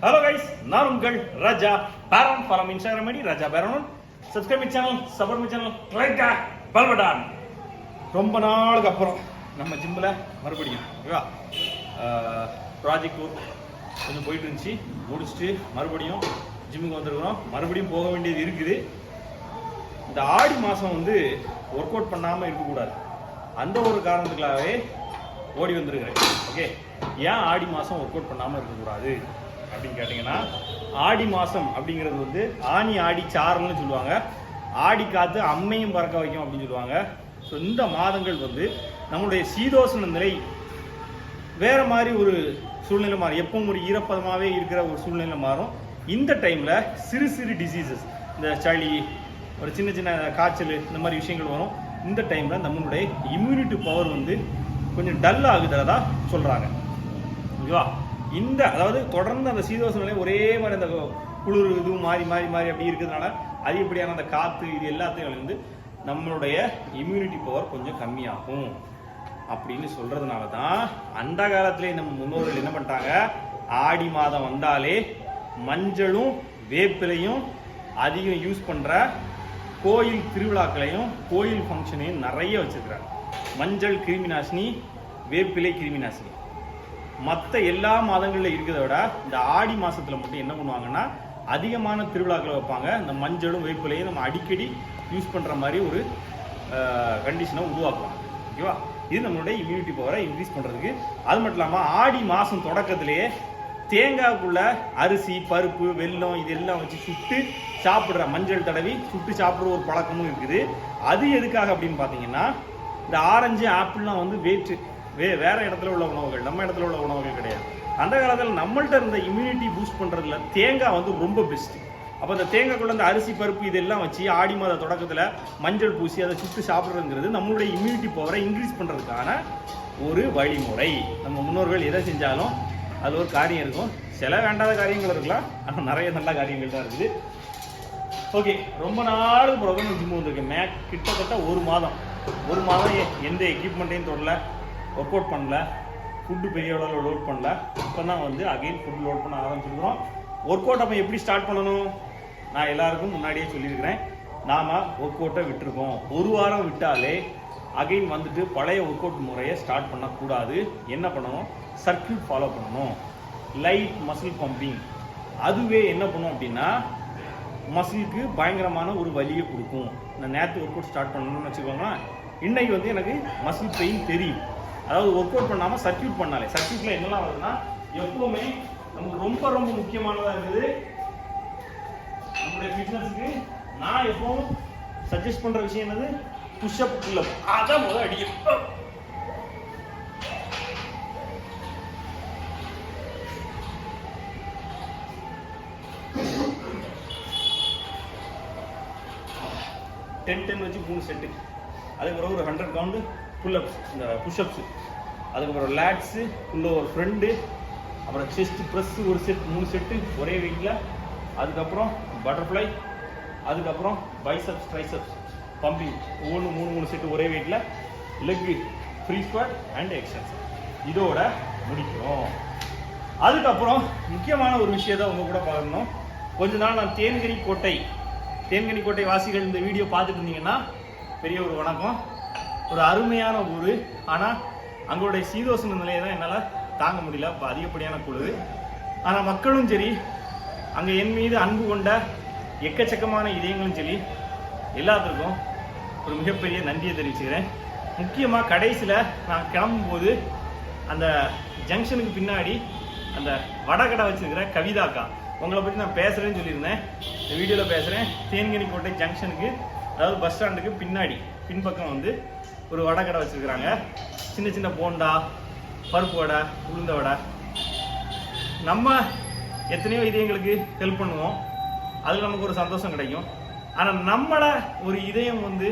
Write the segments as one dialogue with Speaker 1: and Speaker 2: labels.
Speaker 1: Hello guys நான் உங்கள் ராஜா பேரன். ஃபாரம் இன்ஸ்டாகிராம் ஐடி ராஜா பேரன் subscribe channel support my channel like பல்படான் ரொம்ப நாளுக்கு அப்புறம் நம்ம ஜிம்மில் மறுபடியும் ஓகேவா ப்ராஜெக்ட் ஒர்க் கொஞ்சம் போயிட்டு இருந்துச்சு. முடிச்சுட்டு மறுபடியும் ஜிம்முக்கு வந்துருக்குறோம். மறுபடியும் போக வேண்டியது இருக்குது. இந்த ஆடி மாதம் வந்து ஒர்க் அவுட் பண்ணாமல் இருக்கக்கூடாது. அந்த ஒரு காரணத்துக்காகவே ஓடி வந்திருக்கிறேன். ஓகே ஏன் ஆடி மாதம் ஒர்க் அவுட் பண்ணாமல் இருக்கக்கூடாது? அப்படின்னு கேட்டிங்கன்னா ஆடி மாதம் அப்படிங்கிறது வந்து ஆணி ஆடி சாரல்னு சொல்லுவாங்க. ஆடி காத்து அம்மையும் பறக்க வைக்கும் அப்படின்னு சொல்லுவாங்க. ஸோ இந்த மாதங்கள் வந்து நம்மளுடைய சீதோஷண நிலை வேற மாதிரி ஒரு சூழ்நிலை மாறும். எப்பவும் ஒரு ஈரப்பதமாகவே இருக்கிற ஒரு சூழ்நிலை மாறும். இந்த டைமில் சிறு சிறு டிசீசஸ் இந்த சளி ஒரு சின்ன சின்ன காய்ச்சல் இந்த மாதிரி விஷயங்கள் வரும். இந்த டைமில் நம்மளுடைய இம்யூனிட்டி பவர் வந்து கொஞ்சம் டல் ஆகுதுறதா சொல்கிறாங்க ஓகேவா? இந்த அதாவது தொடர்ந்து அந்த சீதோஷ நிலை ஒரே மாதிரி அந்த குளிர் இதுவும் மாறி மாறி மாறி அப்படி இருக்கிறதுனால அதிகப்படியான அந்த காற்று இது எல்லாத்தையும் வந்து நம்மளுடைய இம்யூனிட்டி பவர் கொஞ்சம் கம்மியாகும். அப்படின்னு சொல்கிறதுனால தான் அந்த காலத்திலே நம்ம முன்னோர்கள் என்ன பண்ணிட்டாங்க? ஆடி மாதம் வந்தாலே மஞ்சளும் வேப்பிலையும் அதிகம் யூஸ் பண்ணுற கோயில் திருவிழாக்களையும் கோயில் ஃபங்க்ஷனையும் நிறைய வச்சிருக்கிறாங்க. மஞ்சள் கிருமி நாசினி வேப்பிலை கிருமி நாசினி மற்ற எல்லா மாதங்களில் இருக்கிறத விட இந்த ஆடி மாதத்தில் மட்டும் என்ன பண்ணுவாங்கன்னா அதிகமான திருவிழாக்களை வைப்பாங்க. இந்த மஞ்சளும் வேப்பிலையும் நம்ம அடிக்கடி யூஸ் பண்ணுற மாதிரி ஒரு கண்டிஷனை உருவாக்குவாங்க. ஓகேவா இது நம்மளுடைய இம்யூனிட்டி பவரை இன்க்ரீஸ் பண்ணுறதுக்கு அது மட்டும் இல்லாமல் ஆடி மாதம் தொடக்கத்திலேயே தேங்காய்க்குள்ள அரிசி பருப்பு வெல்லம் இதெல்லாம் வச்சு சுட்டு சாப்பிட்ற மஞ்சள் தடவி சுட்டு சாப்பிட்ற ஒரு பழக்கமும் இருக்குது. அது எதுக்காக அப்படின்னு பார்த்தீங்கன்னா இந்த ஆரஞ்சு ஆப்பிள்லாம் வந்து வேற்று வே வேற இடத்துல உள்ள உணவுகள் நம்ம இடத்துல உள்ள உணவுகள் கிடையாது. அந்த காலத்தில் நம்மள்ட்ட இருந்த இம்யூனிட்டி பூஸ்ட் பண்ணுறதுல தேங்காய் வந்து ரொம்ப பெஸ்ட்டு அப்போ அந்த தேங்காய்க்குள்ள அந்த அரிசி பருப்பு இதெல்லாம் வச்சு ஆடி மாத தொடக்கத்தில் மஞ்சள் பூசி அதை சுட்டு சாப்பிட்றதுங்கிறது நம்மளுடைய இம்யூனிட்டி பவரை இன்க்ரீஸ் பண்ணுறதுக்கான ஒரு வழிமுறை. நம்ம முன்னோர்கள் எதை செஞ்சாலும் அது ஒரு காரியம் இருக்கும். சில வேண்டாத காரியங்கள் இருக்கலாம். ஆனால் நிறைய நல்ல காரியங்கள் தான் இருக்குது. ஓகே ரொம்ப நாள் பிறகு ஜிம் வந்திருக்கேன். மே கிட்டத்தட்ட ஒரு மாதம். ஒரு மாதம் எந்த எக்யூப்மெண்ட்டையும் தொடல. ஒர்க் அவுட் பண்ணல. ஃபுட்டு பெரிய அளவில் லோட் பண்ணல. இப்போ தான் வந்து அகைன் ஃபுட் லோட் பண்ண ஆரம்பிச்சிருக்கிறோம். ஒர்க் அவுட் அப்போ எப்படி ஸ்டார்ட் பண்ணணும்? நான் எல்லாருக்கும் முன்னாடியே சொல்லியிருக்கிறேன். நாம் ஒர்க் அவுட்டை விட்டுருக்கோம். ஒரு வாரம் விட்டாலே அகைன் வந்துட்டு பழைய ஒர்க் அவுட் முறையை ஸ்டார்ட் பண்ணக்கூடாது. என்ன பண்ணணும்? சர்க்கியூட் ஃபாலோ பண்ணணும். லைட் மசில் பம்பிங் அதுவே என்ன பண்ணும் அப்படின்னா மசிலுக்கு பயங்கரமான ஒரு வலியை கொடுக்கும். நான் நேற்று ஒர்க் அவுட் ஸ்டார்ட் பண்ணணும்னு வச்சுக்கோங்களேன். இன்னைக்கு வந்து எனக்கு மசில் பெயின் தெரியும். அதாவது ஒர்க் அவுட் பண்ணாமல் சர்க்கியூட் பண்ணாலே. சர்க்கியூட்டில் என்னெல்லாம் வருதுன்னா எப்பவுமே நமக்கு ரொம்ப ரொம்ப முக்கியமானதாக இருக்குது. நம்மளுடைய ஃபிட்னஸுக்கு நான் எப்பவும் சஜஸ்ட் பண்ணுற விஷயம் என்னது? புஷ்அப் புல்லப் அதான் முதல் அடிக்கும் டென் டென் வச்சு மூணு செட்டு பிறகு ஒரு ஹண்ட்ரட் கவுண்டு புல்லப்ஸ் இந்த புஷ்அப்ஸு அதுக்கப்புறம் லேட்ஸு உள்ள ஒரு ஃப்ரெண்டு அப்புறம் செஸ்ட் ப்ரெஸ்ஸு ஒரு செட் மூணு செட்டு ஒரே வெயிட்டில் அதுக்கப்புறம் பட்டர்ஃப்ளை அதுக்கப்புறம் பைசப்ஸ் ட்ரைசப்ஸ் பம்பிங் ஒவ்வொன்று மூணு மூணு செட்டு ஒரே வெயிட்டில் leg free squat and extensions இதோட முடிக்கிறோம். அதுக்கப்புறம் முக்கியமான ஒரு விஷயத்தை உங்கள் கூட பார்க்கணும் கொஞ்ச நாள் நான் தேன்கனி கோட்டை தேன்கனி கோட்டை வாசிகள் இந்த வீடியோ பார்த்துட்டு இருந்தீங்கன்னா பெரிய ஒரு வணக்கம். ஒரு அருமையான ஊர். ஆனால் அங்களுடைய சீதோசன நிலையை தான் என்னால் தாங்க முடியல. இப்போ அதிகப்படியான குழு ஆனால் மக்களும் சரி அங்கே என் மீது அன்பு கொண்ட எக்கச்சக்கமான இதயங்களும் சரி எல்லாத்துக்கும் ஒரு மிகப்பெரிய நன்றியை தெரிவிச்சுக்கிறேன். முக்கியமாக கடைசியில் நான் கிளம்பும்போது அந்த ஜங்ஷனுக்கு பின்னாடி அந்த வடகடை வச்சிருக்கிற கவிதாக்கா உங்களை பற்றி நான் பேசுகிறேன்னு சொல்லியிருந்தேன். இந்த வீடியோவில் பேசுகிறேன் தேன்கனி கோட்டை ஜங்ஷனுக்கு அதாவது பஸ் ஸ்டாண்டுக்கு பின்னாடி பின்பக்கம் வந்து ஒரு வடை கடை வச்சுருக்குறாங்க. சின்ன சின்ன போண்டா பருப்பு வடை உளுந்த வடை. நம்ம எத்தனையோ இதயங்களுக்கு ஹெல்ப் பண்ணுவோம். அதில் நமக்கு ஒரு சந்தோஷம் கிடைக்கும். ஆனால் நம்மளை ஒரு இதயம் வந்து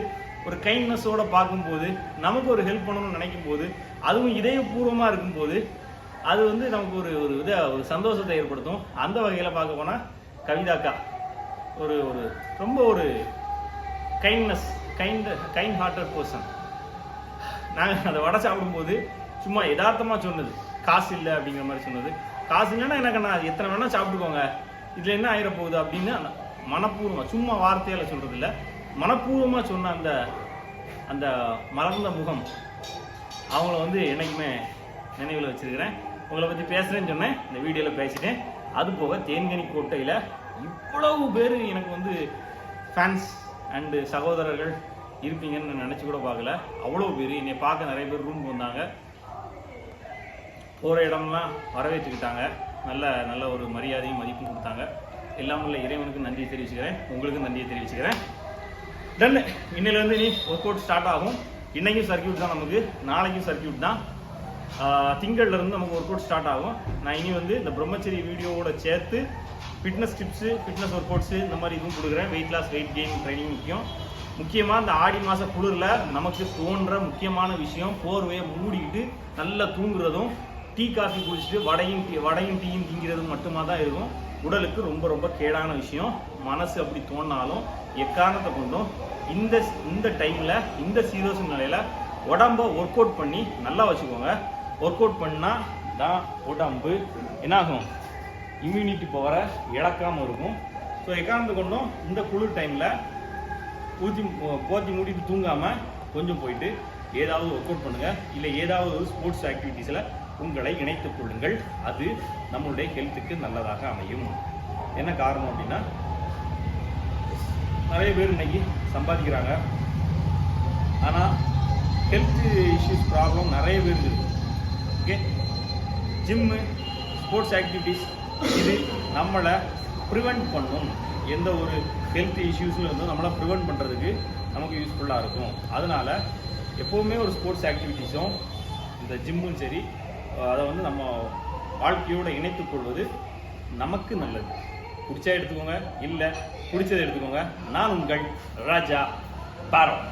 Speaker 1: ஒரு கைண்ட்னஸோடு பார்க்கும்போது நமக்கு ஒரு ஹெல்ப் பண்ணணும்னு நினைக்கும் போது அதுவும் இதயபூர்வமாக இருக்கும்போது அது வந்து நமக்கு ஒரு ஒரு இதை ஒரு சந்தோஷத்தை ஏற்படுத்தும். அந்த வகையில் பார்க்க போனால் கவிதாக்கா ஒரு ஒரு ரொம்ப ஒரு kindness kind kind hearted person நாங்கள் அதை வடை சாப்பிடும்போது சும்மா யதார்த்தமாக சொன்னது. காசு இல்லை அப்படிங்கிற மாதிரி சொன்னது. காசு இல்லைன்னா எனக்கு நான் எத்தனை வேணால் சாப்பிட்டுக்கோங்க. இதில் என்ன ஆகிட போகுது அப்படின்னு அந்த சும்மா வார்த்தையால் சொல்கிறது இல்லை. மனப்பூர்வமாக சொன்ன அந்த அந்த மலர்ந்த முகம் அவங்கள வந்து என்னைக்குமே நினைவில் வச்சுருக்கிறேன். உங்களை பற்றி பேசுகிறேன்னு சொன்னேன். இந்த வீடியோவில் பேசிட்டேன். அது போக தேன்கனி கோட்டையில் இவ்வளவு பேர் எனக்கு வந்து ஃபேன்ஸ் அண்டு சகோதரர்கள் இருப்பீங்கன்னு நான் நினச்சி கூட பார்க்கல. அவ்வளோ பேர். என்னை பார்க்க நிறைய பேர் ரூமுக்கு வந்தாங்க. போகிற இடம்லாம் வரவேற்றுக்கிட்டாங்க. நல்ல நல்ல ஒரு மரியாதையும் மதிப்பும் கொடுத்தாங்க. எல்லாம் உள்ள இறைவனுக்கு நன்றியை தெரிவிச்சுக்கிறேன். உங்களுக்கும் நன்றியை தெரிவிச்சுக்கிறேன். டன் இன்னிலேருந்து நீ ஒர்க் அவுட் ஸ்டார்ட் ஆகும். இன்றைக்கும் சர்க்கியூட் தான் நமக்கு. நாளைக்கும் சர்க்கியூட் தான். திங்கள்லேருந்து இருந்து நமக்கு ஒர்க் அவுட் ஸ்டார்ட் ஆகும். நான் இனி வந்து இந்த பிரம்மச்சரி வீடியோவோட சேர்த்து fitness tips fitness workouts இந்த மாதிரி இதுவும் கொடுக்குறேன். Weight loss weight gain training முக்கியம். முக்கியமாக இந்த ஆடி மாத குளிரில் நமக்கு தோன்ற முக்கியமான விஷயம் போர்வையை மூடிக்கிட்டு நல்லா தூங்குறதும் டீ காஃபி குடிச்சிட்டு வடையும் டீ வடையும் டீயும் திங்கிறதும் மட்டுமா தான் இருக்கும். உடலுக்கு ரொம்ப ரொம்ப கேடான விஷயம். மனசு அப்படி தோணினாலும் எக்காரணத்தை கொண்டும் இந்த இந்த டைமில் இந்த சீரோஸ் நிலையில் உடம்ப ஒர்க் அவுட் பண்ணி நல்லா வச்சுக்கோங்க. ஒர்க் அவுட் பண்ணால் தான் உடம்பு என்னாகும்? இம்யூனிட்டி பவரை இழக்காமல் இருக்கும். ஸோ எக்காரணத்தை கொண்டும் இந்த குளிர் டைமில் ஊற்றி போத்தி மூடிட்டு தூங்காமல் கொஞ்சம் போயிட்டு ஏதாவது ஒர்க் அவுட் பண்ணுங்கள் இல்லை ஏதாவது ஒரு ஸ்போர்ட்ஸ் ஆக்டிவிட்டீஸில் உங்களை இணைத்துக் கொள்ளுங்கள். அது நம்மளுடைய ஹெல்த்துக்கு நல்லதாக அமையும். என்ன காரணம் அப்படின்னா நிறைய பேர் இன்னைக்கு சம்பாதிக்கிறாங்க. ஆனால் ஹெல்த் இஷ்யூஸ் ப்ராப்ளம் நிறைய பேர் இருக்கு. ஓகே ஜிம்மு ஸ்போர்ட்ஸ் ஆக்டிவிட்டீஸ் இது நம்மளை ப்ரிவெண்ட் பண்ணும். எந்த ஒரு ஹெல்த் இஷ்யூஸில் இருந்து நம்மளை ப்ரிவெண்ட் பண்ணுறதுக்கு நமக்கு யூஸ்ஃபுல்லாக இருக்கும். அதனால் எப்போவுமே ஒரு ஸ்போர்ட்ஸ் ஆக்டிவிட்டீஸும் இந்த ஜிம்மும் சரி அதை வந்து நம்ம வாழ்க்கையோடு இணைத்துக் கொள்வது நமக்கு நல்லது. பிடிச்சா எடுத்துக்கோங்க இல்லை பிடிச்சதை எடுத்துக்கோங்க. நான் உங்கள் ராஜா பாரம்